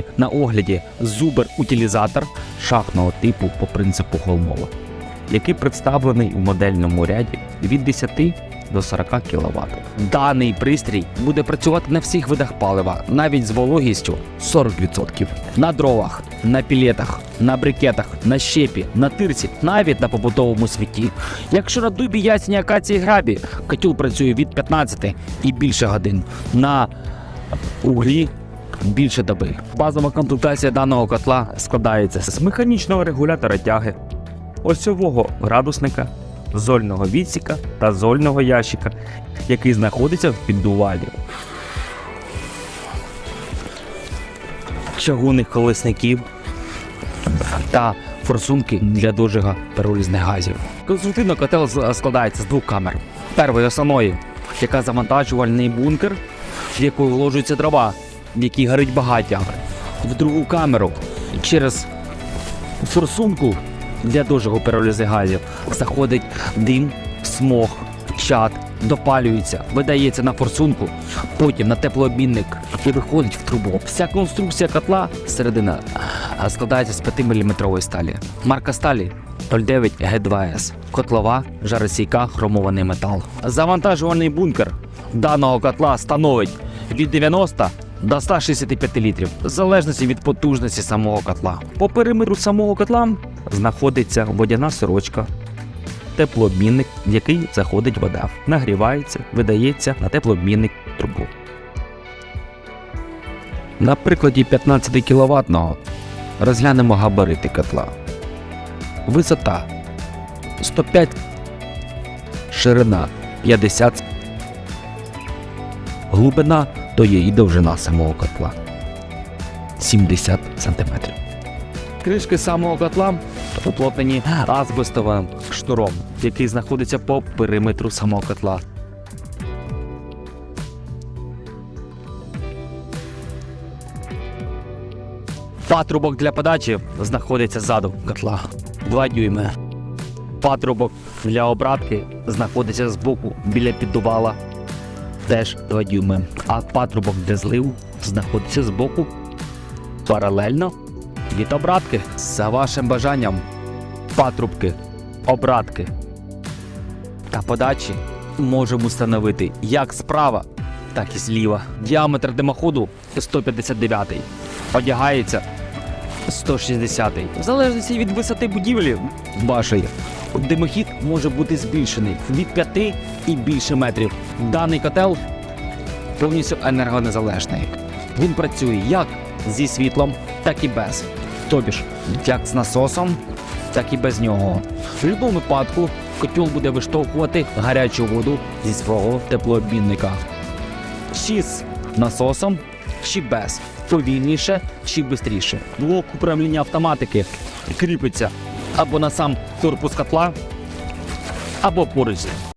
Сьогодні на огляді зубер-утилізатор шахтного типу по принципу Холмова, який представлений у модельному ряді від 10 до 40 кВт. Даний пристрій буде працювати на всіх видах палива, навіть з вологістю 40%. На дровах, на пілетах, на брикетах, на щепі, на тирці, навіть на побутовому світі. Якщо на дубі, ясні, акації, грабі, котел працює від 15 і більше годин. На углі більше доби. Базова комплектація даного котла складається з механічного регулятора тяги, осьового градусника, зольного відсіка та зольного ящика, який знаходиться в піддувалі. Чагунних колесників та форсунки для дожига перерізних газів. Конструктивно котел складається з двох камер. Першої основної, яка завантажувальний бункер, в яку вложуються дрова, в якій горить багаття. В другу камеру через форсунку для дожигу перерізних газів заходить дим, смог, чад, допалюється, видається на форсунку, потім на теплообмінник і виходить в трубу. Вся конструкція котла середина складається з 5-мм сталі. Марка сталі 09 Г2С. Котлова, жаросійка, хромований метал. Завантажувальний бункер даного котла становить від 90 до 165 літрів, в залежності від потужності самого котла. По периметру самого котла знаходиться водяна сорочка, теплообмінник, в який заходить вода, нагрівається, видається на теплообмінник трубу. На прикладі 15 кВт розглянемо габарити котла. Висота 105, ширина 50, глибина то є і довжина самого котла 70 см. Кришки самого котла уплотнені азбестовим шнуром, який знаходиться по периметру самого котла. Патрубок для подачі знаходиться ззаду котла. 2 дюйми. Патрубок для обратки знаходиться збоку біля піддувала. Теж 2 дюйми. А патрубок для зливу знаходиться збоку паралельно від обратки. За вашим бажанням. Патрубки, обратки та подачі можемо встановити як справа, так і зліва. Діаметр димоходу 159 одягається 160 В залежності від висоти будівлі вашої. Димохід може бути збільшений від 5 і більше метрів. Даний котел повністю енергонезалежний. Він працює як зі світлом, так і без. Тобі ж, як з насосом, так і без нього. В будь-якому випадку котел буде виштовхувати гарячу воду зі свого теплообмінника. Чи з насосом, чи без. Повільніше чи швидше. Блок управління автоматики кріпиться або на сам корпус котла, або ним.